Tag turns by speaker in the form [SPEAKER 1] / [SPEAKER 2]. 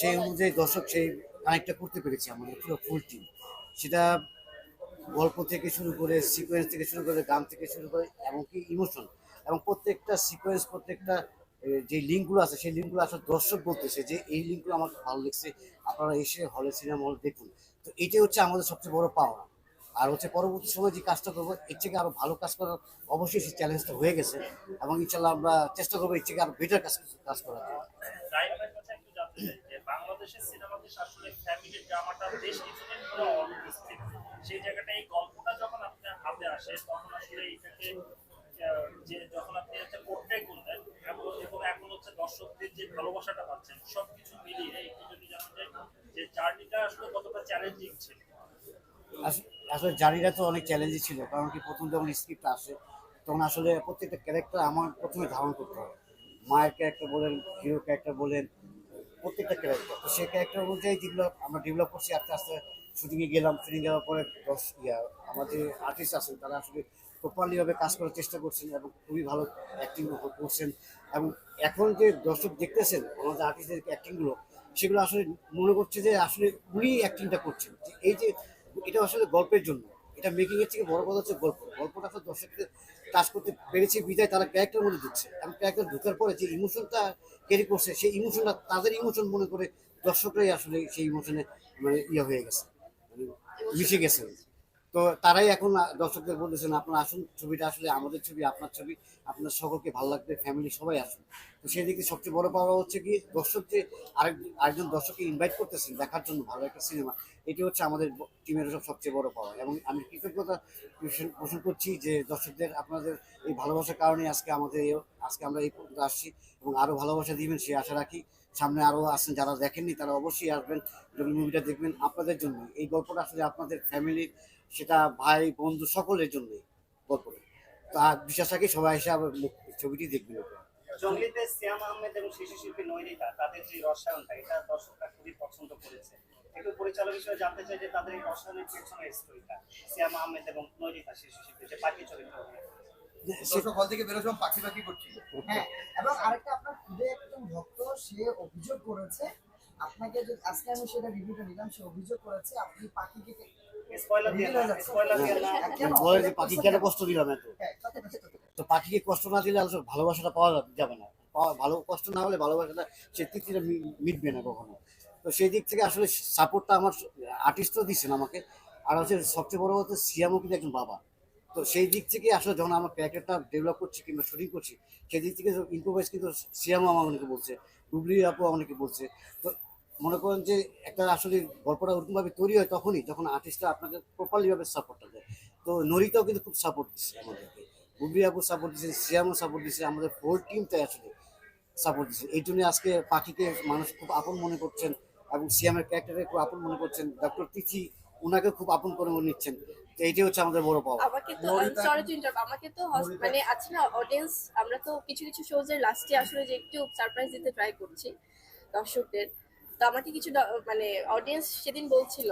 [SPEAKER 1] সেই অনুযায়ী দর্শক সেই কানেক্টটা করতে পেরেছি আমাদের পুরো ফুল টিম সেটা গল্প থেকে শুরু করে সিকোয়েন্স থেকে শুরু করে গান থেকে শুরু করে এমনকি ইমোশন এবং প্রত্যেকটা সিকোয়েন্স প্রত্যেকটা যে লিঙ্কগুলো আছে, সেই লিঙ্কগুলো আসলে দর্শক বলতেছে যে এই লিঙ্কগুলো আমার ভালো লাগছে, আপনারা এসে হলে সিনেমা হল দেখুন। তো এটাই হচ্ছে আমাদের সবচেয়ে বড় পাওয়া আর হচ্ছে পরবর্তী সময় যে কাজটা করব, এর থেকে আরও ভালো কাজ করার অবশ্যই সেই চ্যালেঞ্জটা হয়ে গেছে। এবং ইনশাল্লাহ আমরা চেষ্টা করব এর থেকে আরও বেটার কাজ কাজ করার জন্য।
[SPEAKER 2] কাছে বাংলাদেশের সিনেমাতে আসলে ফ্যামিলি ড্রামাটা বেশ কিছুদিন ধরে অনুপস্থিত সেই জায়গাটা এই গল্পটা যখন আপনার হাতে আসে, তখন আসলে এইটাকে যে যখন আপনি একটা পোর্ট্রে করলেন, এবং এখন হচ্ছে দর্শকদের যে ভালোবাসাটা পাচ্ছেন, সবকিছু মিলিয়ে একটু যদি জানা যায় যে জার্নিটা আসলে কতটা চ্যালেঞ্জিং ছিল?
[SPEAKER 1] আস- আসলে জারিরা তো অনেক চ্যালেঞ্জই ছিল, কারণ কি প্রথম যখন স্ক্রিপ্ট আসে, তখন আসলে প্রত্যেকটা ক্যারেক্টার আমার প্রথমে ধারণ করতে হয়। মায়ের ক্যারেক্টার বলেন হিরো ক্যারেক্টার বলেন প্রত্যেকটা ক্যারেক্টার তো সেই ক্যারেক্টার অনুযায়ী যেগুলো আমরা ডেভেলপ করছি, আস্তে আস্তে শুটিংয়ে গেলাম শুটিং যাওয়ার পরে দশ ইয়া, আমাদের আর্টিস্ট আছেন, তারা আসলে প্রপারলি ভাবে কাজ করার চেষ্টা করছেন এবং খুবই ভালো অ্যাক্টিং করছেন। এবং এখন যে দর্শক দেখতেছেন, আমাদের আর্টিস্টের অ্যাক্টিংগুলো সেগুলো আসলে মনে করছে যে আসলে উনি অ্যাক্টিংটা করছেন। এই যে, এটা আসলে গল্পের জন্য। এটা মেকিং এর থেকে বড় কথা হচ্ছে গল্প। গল্পটা তো দর্শকদের কাজ করতে পেরেছে, বিদায় তারা ক্যারেক্টার মধ্যে দিচ্ছে। এবং ক্যারেক্টার ঢোকার পরে যে ইমোশনটা ক্যারি করছে, সেই ইমোশনটা তাদের ইমোশন মনে করে দর্শকরাই আসলে সেই ইমোশনে মানে ইয়ে হয়ে গেছে। মানে মিশে গেছে। তো তারাই এখন দর্শকদের বলতেছেন, আপনারা আসুন, ছবিটা আসলে আমাদের ছবি, আপনার ছবি, আপনার সকলকে ভালো লাগবে ফ্যামিলি সবাই আসুন তো সেই দিকে সবচেয়ে বড় পাওয়া হচ্ছে কি, দর্শক যে আরেক, আরেকজন দর্শককে ইনভাইট করতেছেন দেখার জন্য ভালো একটা সিনেমা এটি হচ্ছে আমাদের টিমের সবচেয়ে বড় পাওয়া। এবং আমি কৃতজ্ঞতা পোষণ- করছি যে দর্শকদের, আপনাদের এই ভালোবাসার কারণে আজকে আমাদের আজকে আমরা এই পর্যন্ত আসছি এবং আরও ভালোবাসা দিবেন, সেই আশা রাখি। সামনে আরও আছেন যারা দেখেননি, তারা অবশ্যই আসবেন মুভিটা দেখবেন আপনাদের জন্য। এই গল্পটা আসলে আপনাদের ফ্যামিলি সেটা ভাই বন্ধু সকলের জন্যই গল্পটা তো আর বিশ্বাস রাখি সবাই এসে আবার ছবিটি দেখবেন।
[SPEAKER 3] জঙ্গলিতে সিয়াম আহমেদ এবং শিশু শিল্পী নৈরিতা তাদের যে রসায়নটা এটা দর্শকরা খুবই পছন্দ করেছে একটু পরিচালক হিসেবে জানতে চাই যে তাদের এই রসায়নের পেছনে স্টোরিটা সিয়াম আহমেদ এবং নৈরিতা শিশু শিল্পী যে পাখি চরিত্র অভিনয় করেছে।
[SPEAKER 4] দর্শক হল থেকে পাখি পাখি করছিল
[SPEAKER 5] হ্যাঁ এবং আরেকটা আপনার একজন ভক্ত সে অভিযোগ করেছে আপনাকে যে আজকে আমি সেটা রিভিউটা নিলাম সে অভিযোগ করেছে আপনি পাখিকে
[SPEAKER 3] স্পয়লার দিয়ে না স্পয়লার দিয়ে না
[SPEAKER 5] কেন?
[SPEAKER 1] বলে যে পাখি কেন কষ্ট দিলাম এত?
[SPEAKER 5] হ্যাঁ।
[SPEAKER 1] তো পাখিকে কষ্ট না দিলে আসলে ভালোবাসাটা পাওয়া যাবে না। পাওয়া ভালো কষ্ট না হলে ভালোবাসাটা সে মি- মিটবে না কখনো। তো সেই দিক থেকে আসলে সাপোর্টটা আমার আর্টিস্টও দিচ্ছেন আমাকে। আর হচ্ছে সবচেয়ে বড় কথা সিয়ামও কিন্তু একজন বাবা। তো সেই দিক থেকে আসলে যখন আমার ক্যারেক্টারটা ডেভেলপ করছি কিংবা শুটিং করছি সেই দিক থেকে ইম্প্রোভাইজ কিন্তু সিয়ামও আমার অনেকে বলছে ডুবলি আপু আমাকে বলছে। তো মনে করেন যে একটা আসলে গল্পটা ওরকমভাবে তৈরি হয় তখনই যখন আর্টিস্টরা আপনাকে প্রপারলি ভাবে সাপোর্টটা দেয় তো নরিতাও কিন্তু খুব সাপোর্ট দিচ্ছে আমাদেরকে। বুবলি আপু সাপোর্ট দিচ্ছে সিয়ামও সাপোর্ট দিচ্ছে আমাদের হোল টিমটাই আসলে সাপোর্ট দিচ্ছে। এই জন্য আজকে পাখিকে মানুষ খুব আপন মনে করছেন এবং সিয়ামের ক্যারেক্টারে খুব আপন মনে করছেন। ডক্টর তিথি ওনাকে খুব আপন করে নিচ্ছেন। তো এইটাই হচ্ছে আমাদের বড় পাওয়া
[SPEAKER 6] আমাকে তো সরি টু ইন্টারাপ্ট আমাকে তো মানে আছে না অডিয়েন্স আমরা তো কিছু কিছু শোজ এর লাস্টে আসলে যে একটু সারপ্রাইজ দিতে ট্রাই করছি দর্শকদের। তো আমাকে কিছু মানে অডিয়েন্স সেদিন বলছিল।